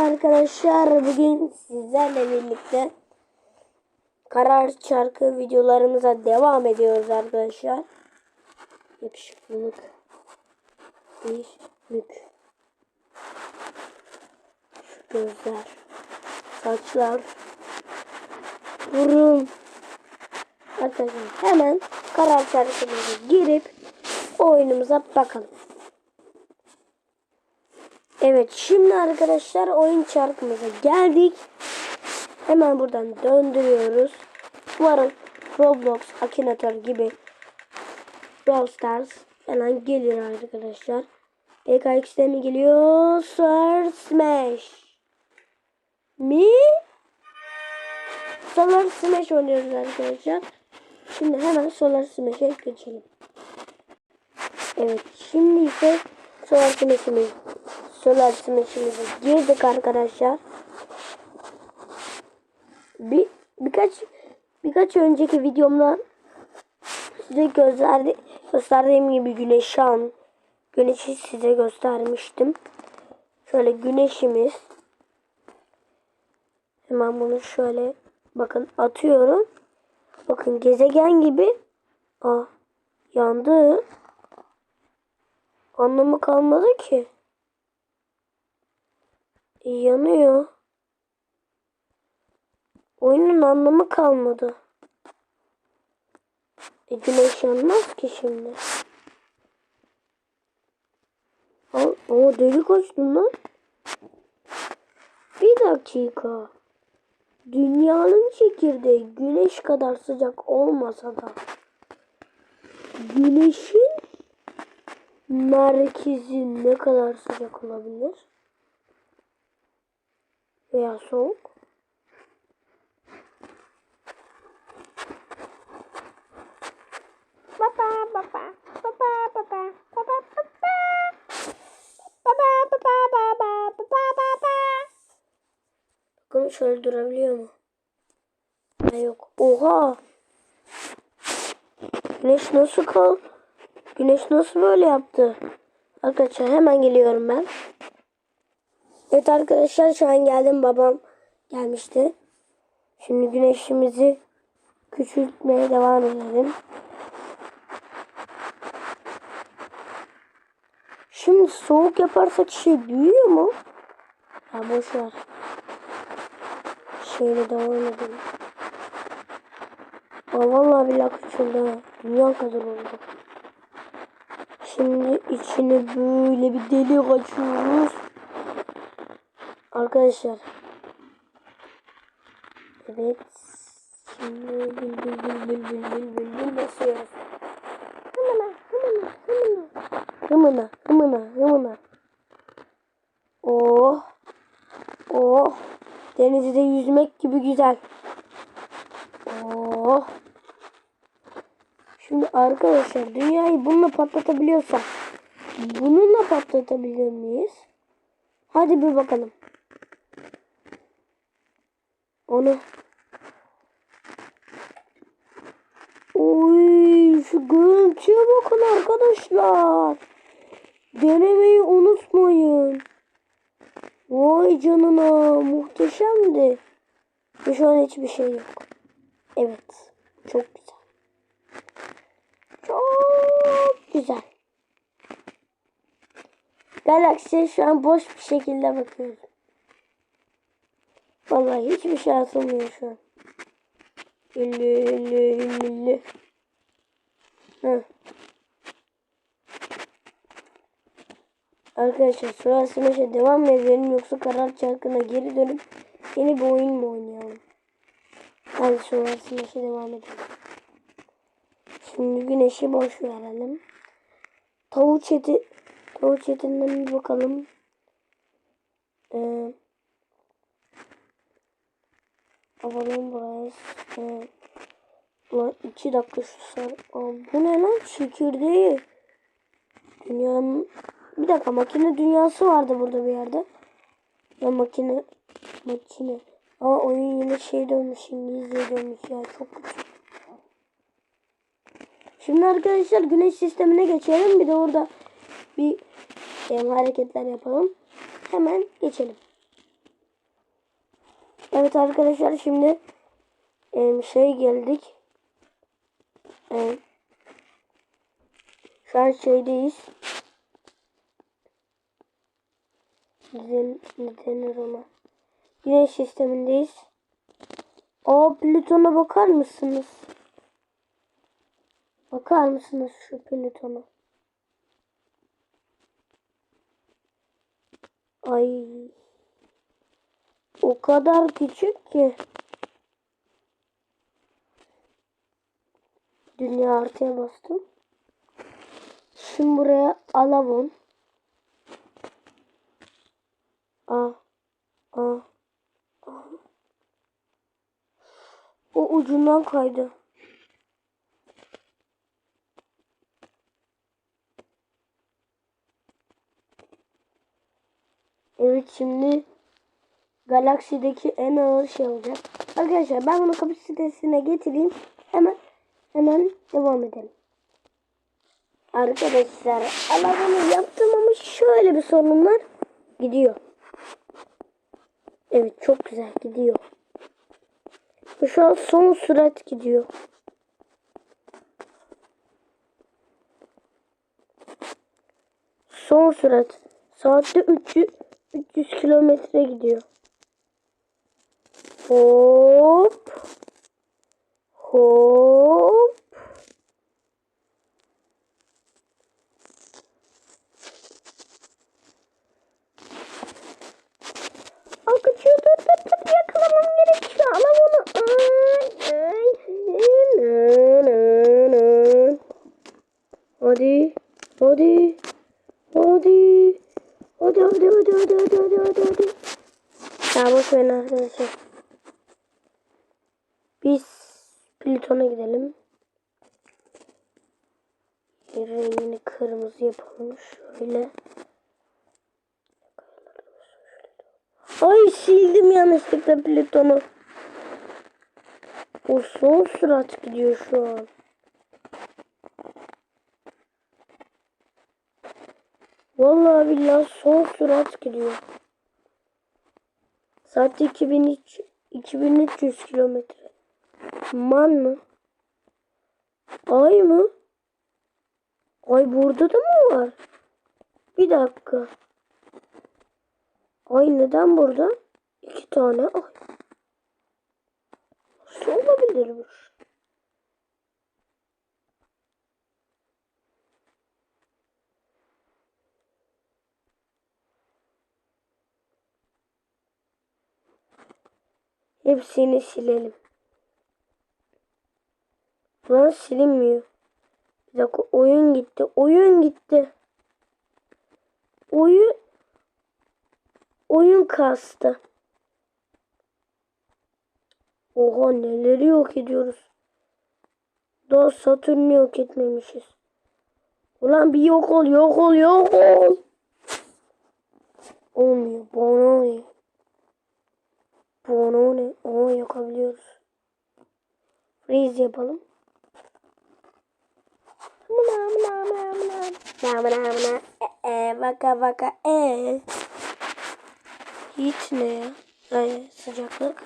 Arkadaşlar bugün sizlerle birlikte karar çarkı videolarımıza devam ediyoruz arkadaşlar. Yakışıklılık bir mük. Şu gözler, saçlar, burun. Arkadaşlar hemen karar çarkımıza girip oyunumuza bakalım. Evet şimdi arkadaşlar oyun çarkımıza geldik. Hemen buradan döndürüyoruz. Umarım Roblox, Akinator gibi Brawl Stars falan gelir arkadaşlar. PKX'de mi geliyor? Sword Smash. Mi? Solar Smash oynuyoruz arkadaşlar. Şimdi hemen Solar Smash'e geçelim. Evet şimdi ise Solar Smash'imiz Solar Smash'imize girdik arkadaşlar. Bir birkaç birkaç önceki videomda size gösterdi, gösterdiğim gibi güneş şan güneşi size göstermiştim. Şöyle güneşimiz hemen bunu şöyle bakın atıyorum. Bakın gezegen gibi Aa, yandı. Anlamı kalmadı ki. E, yanıyor. Oyunun anlamı kalmadı. E, güneş yanmaz ki şimdi. O delik açtın lan. Bir dakika. Dünyanın çekirdeği güneş kadar sıcak olmasa da güneşin merkezi ne kadar sıcak olabilir? Veya soğuk? Baba baba baba baba baba baba baba baba baba baba baba Bakalım şöyle durabiliyor mu? Ha yok. Oha! Güneş nasıl kal? Güneş nasıl böyle yaptı? Arkadaşlar hemen geliyorum ben. Evet arkadaşlar şu an geldim. Babam gelmişti. Şimdi güneşimizi küçültmeye devam edelim. Şimdi soğuk yaparsak şey büyüyor mu? Ha boş ver. Şeyle devam edelim. Aa, vallahi billahi küçüldü. Dünya kadar oldu. Şimdi içine böyle bir delik açıyoruz. Arkadaşlar. Evet. Şimdi bül bül bül bül bül bül bül bül basıyoruz. Hımına hımına hımına. Hımına hımına hımına. Oh. Oh. Denizde yüzmek gibi güzel. Oh. Şimdi arkadaşlar dünyayı bununla patlatabiliyorsak bununla patlatabilir miyiz? Hadi bir bakalım. Onu. Oy şu görüntüye bakın arkadaşlar. Denemeyi unutmayın. Vay canına muhteşemdi. Ve şu an hiçbir şey yok. Evet. Çok güzel. Çok güzel. Galaksiye şu an boş bir şekilde bakıyorum. Vallahi hiçbir şey atılmıyor şu an. Ünlü ünlü ünlü. Hı. Arkadaşlar Solar Smash'e devam mı edelim yoksa karar çarkına geri dönüp yeni bir oyun mu oynayalım? Hadi Solar Smash'e devam edelim. Şimdi güneşi boş verelim. Tavuk çeti tavuk çetinden bir bakalım. Ee, alalım buraya. Ee, ulan iki dakika şu sar. Bu ne lan? Çekirdeği. Dünyanın bir dakika makine dünyası vardı burada bir yerde. Ya makine makine. Ama oyun yine şey dönmüş İngilizce dönmüş ya çok kötü. Şimdi arkadaşlar güneş sistemine geçelim. Bir de orada bir e, hareketler yapalım. Hemen geçelim. Evet arkadaşlar şimdi em, şey geldik. Em, şu an şeydeyiz. Ne denir ona? Güneş sistemindeyiz. O Plüton'a bakar mısınız? Bakar mısınız şu Plüton'a? Ay. O kadar küçük ki. Dünya artıya bastım. Şimdi buraya alavon. Aa. Aa. O ucundan kaydı. Evet şimdi galaksideki en ağır şey olacak. Arkadaşlar ben bunu kapasitesine getireyim. Hemen hemen devam edelim. Arkadaşlar alanı yaptım ama şöyle bir sorun var. Gidiyor. Evet çok güzel gidiyor. Şu an son sürat gidiyor. Son sürat. Saatte 300, 300 kilometre gidiyor. Hop. Hop. Aa, kaçıyor dur dur dur yakalamam gerekiyor alam onu. Hadi. Hadi. Hadi. Hadi hadi hadi hadi hadi hadi hadi boş verin arkadaşlar. Biz Plüton'a gidelim. Rengini kırmızı yapalım şöyle. Ay sildim yanlışlıkla Plüton'u. O son sürat gidiyor şu an. Vallahi billahi son sürat gidiyor. Saatte 2300, 2300 kilometre. Man mı? Ay mı? Ay burada da mı var? Bir dakika. Ay neden burada? İki tane ay. Nasıl olabilirmiş? Hepsini silelim. Lan silinmiyor. Bir dakika oyun gitti. Oyun gitti. Oyun oyun kastı. Oha neleri yok ediyoruz. Daha Satürn'ü yok etmemişiz. Ulan bir yok ol yok ol yok ol. Olmuyor. Bana ne? Bana ne? Aa yakabiliyoruz. Freeze yapalım. Mına mına mına mına. Mına mına mına. E, e, vaka vaka e. Hiç ne ya? Ay, sıcaklık.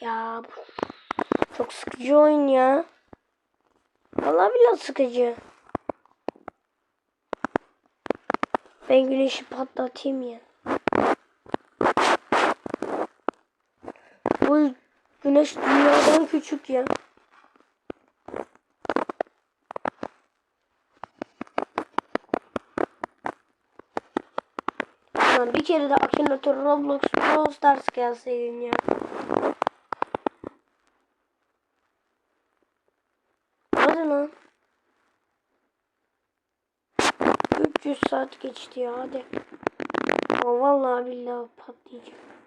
Ya çok sıkıcı oyun ya. Vallahi biraz sıkıcı. Ben güneşi patlatayım ya. Bu güneş dünyadan küçük ya. Lan bir kere de Akinator Roblox Brawl Stars gelseydin ya. Hadi lan. 300 saat geçti ya hadi. Aa, vallahi billahi patlayacak.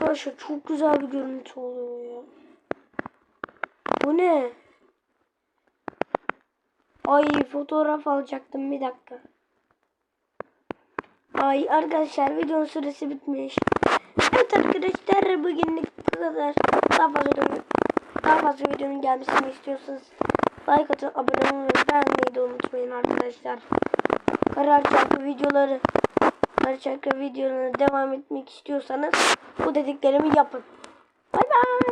Arkadaşlar çok güzel bir görüntü oluyor ya. Bu ne? Ay fotoğraf alacaktım bir dakika. Ay arkadaşlar videonun süresi bitmiş. Evet arkadaşlar bugünlük bu kadar. Daha fazla videonun, daha fazla videonun gelmesini istiyorsanız like atın, abone olmayı beğenmeyi de unutmayın arkadaşlar. Karar çarpı videoları Harçaka videolarına devam etmek istiyorsanız bu dediklerimi yapın. Bay bay.